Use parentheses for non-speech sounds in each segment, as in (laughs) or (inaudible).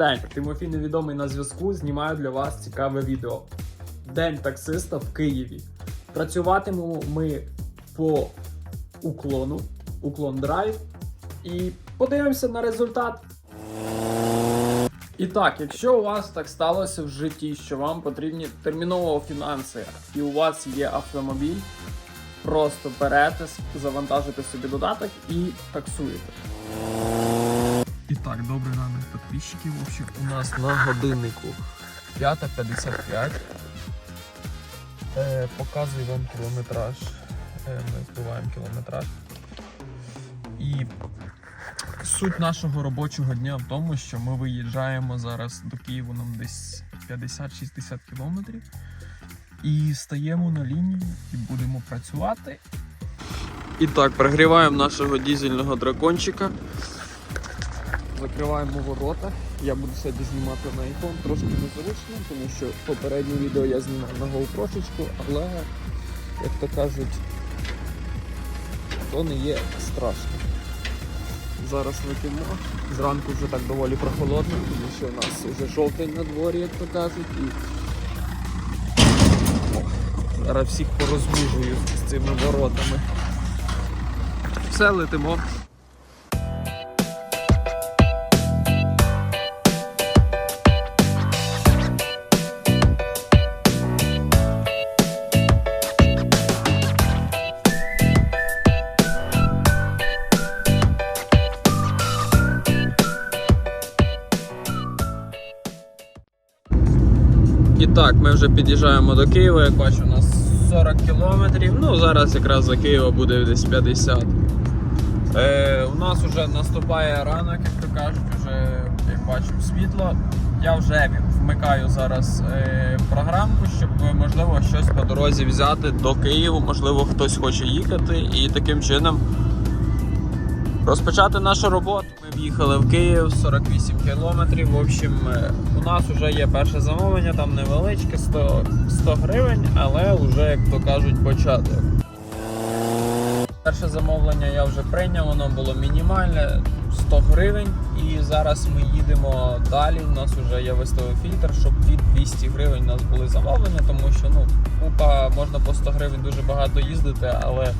День! Тимофій невідомий на зв'язку. Знімаю для вас цікаве відео. День таксиста в Києві. Працюватимемо ми по уклону, уклон драйв. І подивимося на результат. І так, якщо у вас так сталося в житті, що вам потрібні терміново фінанси, і у вас є автомобіль, просто берете, завантажите собі додаток і таксуєте. І так, добрий ранок підписчики. В общем, у нас на годиннику 5.55. Е, показую вам кілометраж. Е, ми вбиваємо кілометраж. І суть нашого робочого дня в тому, що ми виїжджаємо зараз до Києва нам десь 50-60 кілометрів. І стаємо на лінію і будемо працювати. І так, прогріваємо нашого дізельного дракончика. Закриваємо ворота. Я буду сьогодні знімати на iPhone, трошки незручно, тому що попереднє відео я знімав на GoPro, але, як то кажуть, то не є страшно. Зараз летимо. Зранку вже так доволі прохолодно, тому що у нас вже жовтень на дворі, як то кажуть. І... Зараз всіх порозміжую з цими воротами. Все, летимо. Ми вже під'їжджаємо до Києва, як бачу, у нас 40 кілометрів. Ну, зараз якраз за Києва буде десь 50. Е, у нас вже наступає ранок, як то кажуть, вже як бачимо світло. Я вже вмикаю зараз е, програмку, щоб можливо щось по дорозі взяти до Києва, можливо, хтось хоче їхати і таким чином розпочати нашу роботу. Ми в'їхали в Київ 48 кілометрів. В общем, е, у нас вже є перше замовлення, там невеличке, 100, 100 гривень, але вже, як то кажуть, початок. Перше замовлення я вже прийняв, воно було мінімальне 100 гривень. І зараз ми їдемо далі. У нас вже я виставив фільтр, щоб від 200 гривень у нас були замовлення, тому що ну, купа можна по 100 гривень дуже багато їздити, але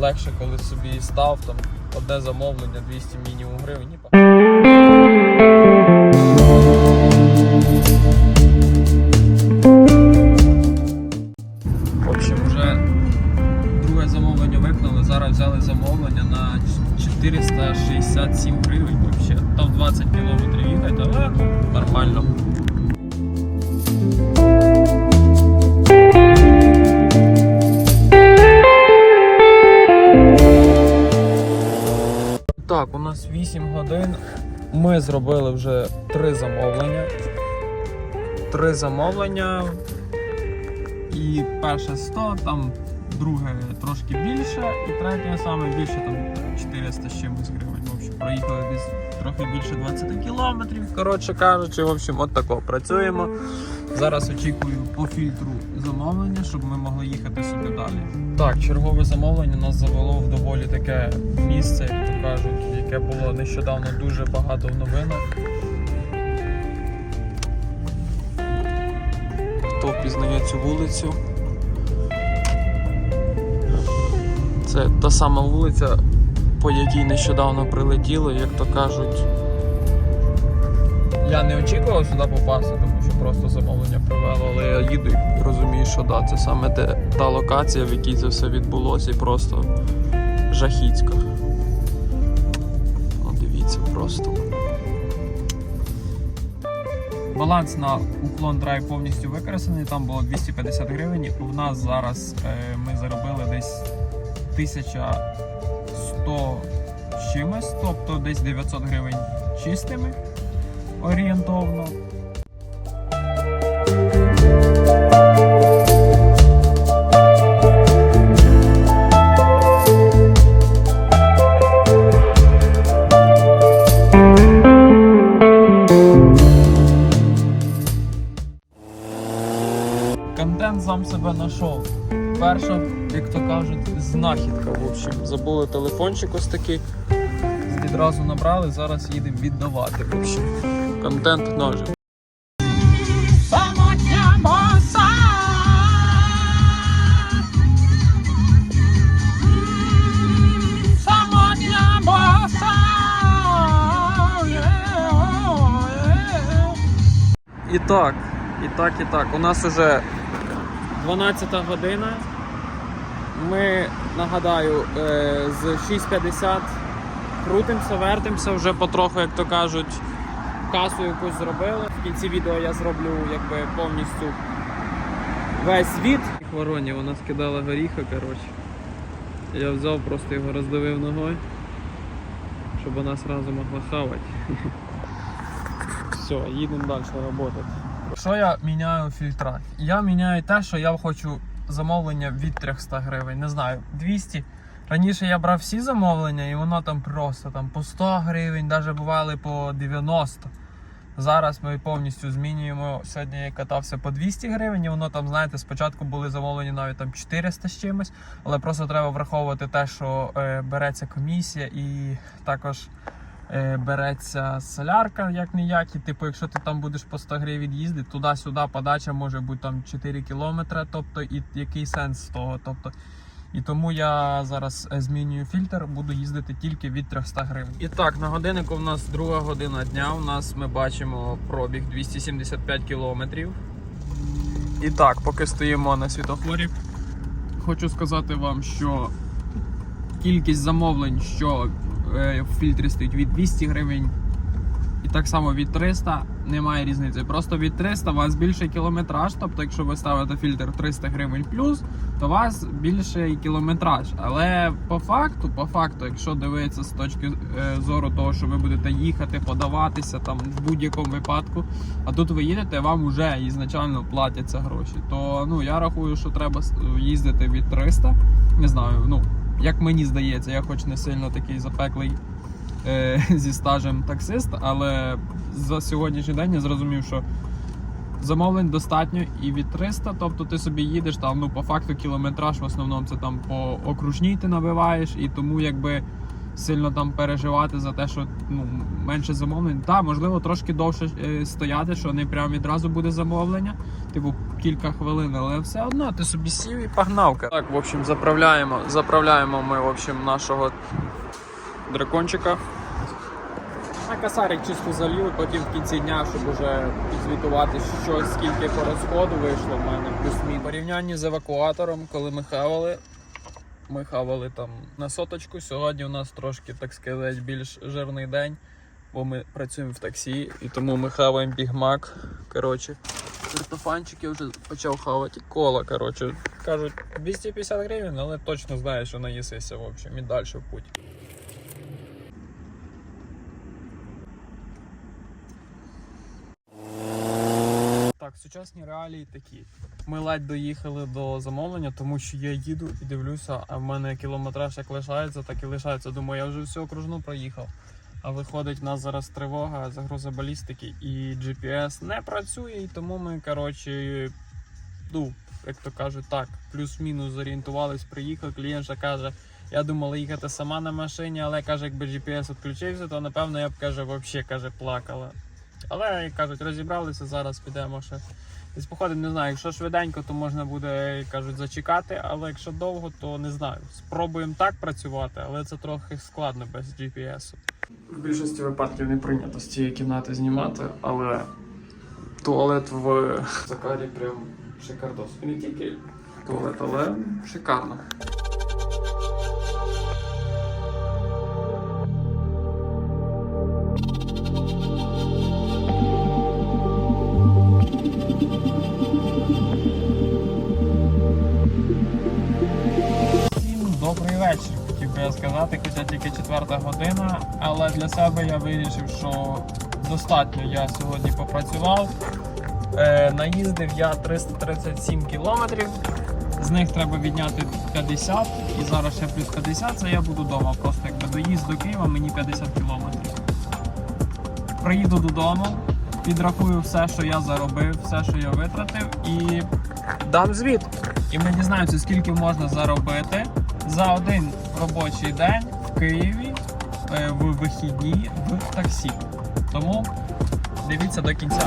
легше, коли собі став там одне замовлення 200 мінімум гривень. В общем, вже друге замовлення виконали. Зараз взяли замовлення на 467 гривень. Там 20 кілометрів їхати, але нормально. Так, у нас 8 годин. Ми зробили вже три замовлення. Три замовлення. І перше 100, там друге трошки більше, і третє саме більше, там 400 з чимось гривень. В общем, проїхали десь трохи більше 20 кілометрів. Коротше кажучи, в общем, от тако працюємо. Зараз очікую по фільтру замовлення, щоб ми могли їхати собі далі. Так, чергове замовлення нас завело в доволі таке місце, кажуть, яке було нещодавно дуже багато в новинах. Хто впізнає цю вулицю? Це та сама вулиця, по якій нещодавно прилетіло, як то кажуть. Я не очікував сюди попасти, тому що просто замовлення привело, але я їду і розумію, що да, це саме те, та локація, в якій це все відбулося, і просто жахіцька. Просто. Баланс на уклон драйв повністю використаний, там було 250 гривень. У нас зараз е, ми заробили десь 1100 чимось, тобто десь 900 гривень чистими орієнтовно. Контент сам себе знайшов. Перша, як то кажуть, знахідка. В общем, забули телефончик ось такий відразу набрали, зараз їдемо віддавати. В общем, контент ножик. І так, і так, і так. У нас уже 12 година. Ми, нагадаю, е, з 6.50 крутимося, вертимося, вже потроху, як то кажуть, касу якусь зробили. В кінці відео я зроблю якби повністю весь звіт. Вороні, вона скидала горіха, коротше. Я взяв, просто його роздавив ногою, щоб вона сразу могла хавати. (laughs) Все, їдемо далі працювати. Що я міняю у фільтрах? Я міняю те, що я хочу замовлення від 300 гривень. Не знаю, 200. Раніше я брав всі замовлення, і воно там просто там по 100 гривень, навіть бували по 90. Зараз ми повністю змінюємо. Сьогодні я катався по 200 гривень, і воно там, знаєте, спочатку були замовлені навіть там 400 з чимось, але просто треба враховувати те, що е, береться комісія і також береться солярка, як ніяк. І типу, якщо ти там будеш по 100 гривень їздити, туди-сюди подача може бути там 4 кілометри. Тобто, і який сенс з того? Тобто, і тому я зараз е, змінюю фільтр, буду їздити тільки від 300 гривень. І так, на годиннику в нас друга година дня. У нас ми бачимо пробіг 275 кілометрів. І так, поки стоїмо на світофорі, хочу сказати вам, що кількість замовлень, що е, в фільтрі стоїть від 200 гривень, і так само від 300 немає різниці. Просто від 300 у вас більший кілометраж. Тобто, якщо ви ставите фільтр 300 гривень плюс, то у вас більший кілометраж. Але по факту, по факту, якщо дивитися з точки е, зору того, що ви будете їхати, подаватися там в будь-якому випадку, а тут ви їдете, вам вже ізначально платяться гроші. То ну я рахую, що треба їздити від 300. Не знаю, ну як мені здається, я хоч не сильно такий запеклий е, (laughs) зі стажем таксист, але за сьогоднішній день я зрозумів, що замовлень достатньо і від 300, тобто ти собі їдеш там, ну по факту кілометраж в основному це там по окружній ти набиваєш, і тому якби сильно там переживати за те, що ну менше замовлень. Так, можливо, трошки довше е, стояти, що не прямо відразу буде замовлення, типу кілька хвилин, але все одно ти собі сів і погнав. Так, в общем, заправляємо, заправляємо ми в общем, нашого дракончика. На касарик чисто залью, і потім в кінці дня, щоб уже підзвітувати, що скільки по розходу вийшло в мене плюс-мінус. Порівнянні з евакуатором, коли ми хавали, ми хавали там на соточку. Сьогодні у нас трошки, так сказати, більш жирний день, бо ми працюємо в таксі, і тому ми хаваємо бігмак. Коротше, картофанчик я вже почав хавати. Кола, коротше. Кажуть, 250 гривень, але точно знаю, що наїсися, в общем, і далі в путь. Так, сучасні реалії такі. Ми ледь доїхали до замовлення, тому що я їду і дивлюся, а в мене кілометраж як лишається, так і лишається. Думаю, я вже всю окружну проїхав. А виходить, в нас зараз тривога, загроза балістики і GPS не працює, і тому ми, коротше, ну, як то кажуть, так, плюс-мінус зорієнтувались, приїхав. Клієнт ще каже, я думала їхати сама на машині, але каже, якби GPS відключився, то напевно я б каже, взагалі каже, плакала. Але як кажуть, розібралися, зараз підемо ще. Десь походимо, не знаю, якщо швиденько, то можна буде, як кажуть, зачекати, але якщо довго, то не знаю. Спробуємо так працювати, але це трохи складно без GPS. В більшості випадків не прийнято з цієї кімнати знімати, але туалет в Закарі прям шикардос. І не тільки туалет, але шикарно. Вечір, хотів би я сказати, хоча тільки четверта година, але для себе я вирішив, що достатньо я сьогодні попрацював. Е, наїздив я 337 кілометрів, з них треба відняти 50, і зараз ще плюс 50, це я буду вдома. Просто якби доїзд до Києва мені 50 кілометрів. Приїду додому, підрахую все, що я заробив, все, що я витратив, і дам звіт. І ми дізнаємося, скільки можна заробити за один робочий день в Києві е, в вихідні в таксі. Тому дивіться до кінця.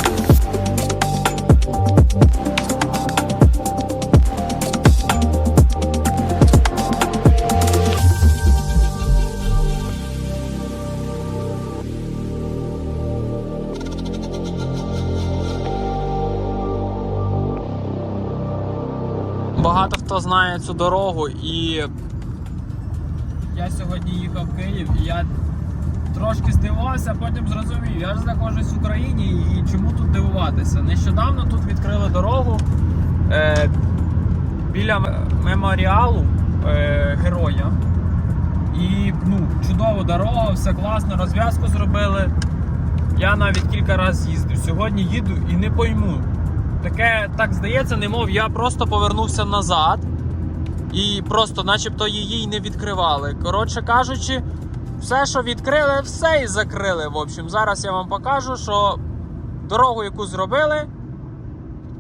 Багато хто знає цю дорогу і я сьогодні їхав в Київ і я трошки здивувався, а потім зрозумів, я ж знаходжусь в Україні і чому тут дивуватися. Нещодавно тут відкрили дорогу е, біля меморіалу е, героя. І ну, чудова дорога, все класно, розв'язку зробили. Я навіть кілька разів їздив. Сьогодні їду і не пойму. Таке так здається, немов я просто повернувся назад і просто, начебто, її й не відкривали. Коротше кажучи, все, що відкрили, все і закрили. В общем, зараз я вам покажу, що дорогу, яку зробили,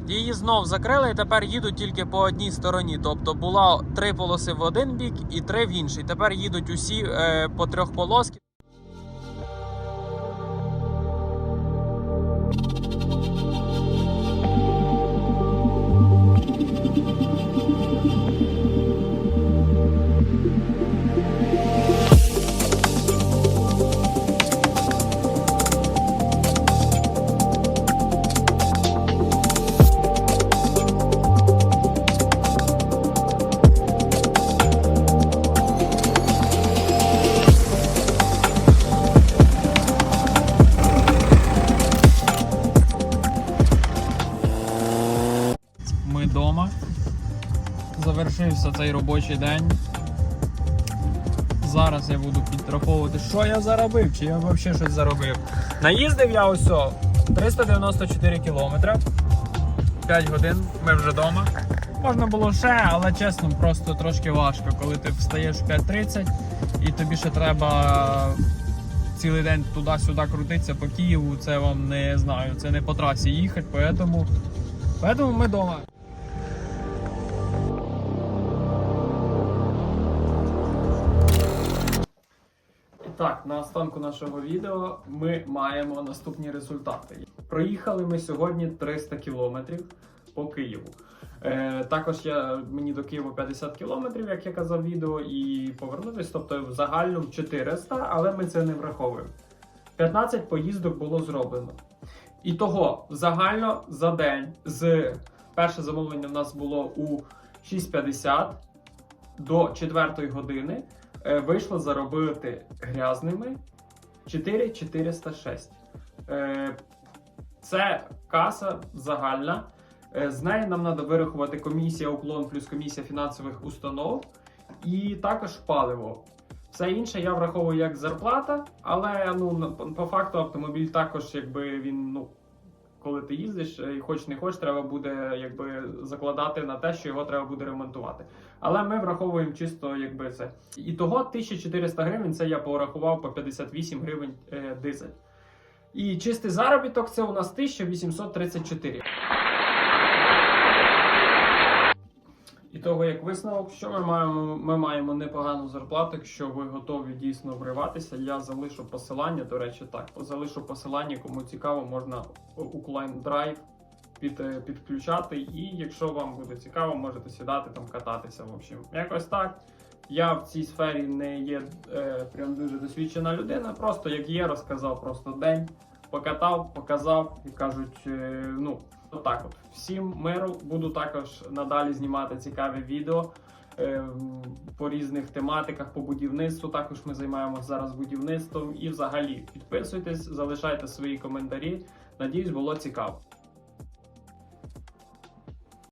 її знов закрили і тепер їдуть тільки по одній стороні. Тобто було три полоси в один бік і три в інший. Тепер їдуть усі е, по трьох полоски. Завершився цей робочий день. Зараз я буду підраховувати, що я заробив, чи я взагалі щось заробив. Наїздив я ось 394 кілометри. 5 годин, ми вже вдома. Можна було ще, але чесно, просто трошки важко, коли ти встаєш в 5.30 і тобі ще треба цілий день туди-сюди крутитися по Києву. Це вам не знаю, це не по трасі їхати, поэтому, поэтому ми вдома. Так, на останку нашого відео ми маємо наступні результати. Проїхали ми сьогодні 300 кілометрів по Києву. Е, також я, мені до Києва 50 кілометрів, як я казав відео, і повернутись, тобто в загальному 400, але ми це не враховуємо. 15 поїздок було зроблено. І того загально за день з перше замовлення в нас було у 6.50 до 4 години вийшло заробити грязними 4406. Е, Це каса загальна. Е, З неї нам треба вирахувати комісія уклон плюс комісія фінансових установ і також паливо. Все інше я враховую як зарплата, але ну по факту автомобіль також, якби він ну. Коли ти їздиш, е, і хоч не хоч, треба буде якби закладати на те, що його треба буде ремонтувати. Але ми враховуємо чисто, якби це. І того 1400 гривень це я порахував по 58 гривень е, дизель. І чистий заробіток це у нас 1834. І того, як висновок, що ми маємо? Ми маємо непогану зарплату, якщо ви готові дійсно вриватися. Я залишу посилання. До речі, так залишу посилання, кому цікаво, можна Uklime Drive під, е, підключати. І якщо вам буде цікаво, можете сідати там кататися. В общем, якось так. Я в цій сфері не є е, прям дуже досвідчена людина. Просто як є, розказав просто день, покатав, показав і кажуть, е, ну. Отак от. Всім миру. Буду також надалі знімати цікаві відео е, по різних тематиках, по будівництву. Також ми займаємося зараз будівництвом. І взагалі підписуйтесь, залишайте свої коментарі. Надіюсь, було цікаво.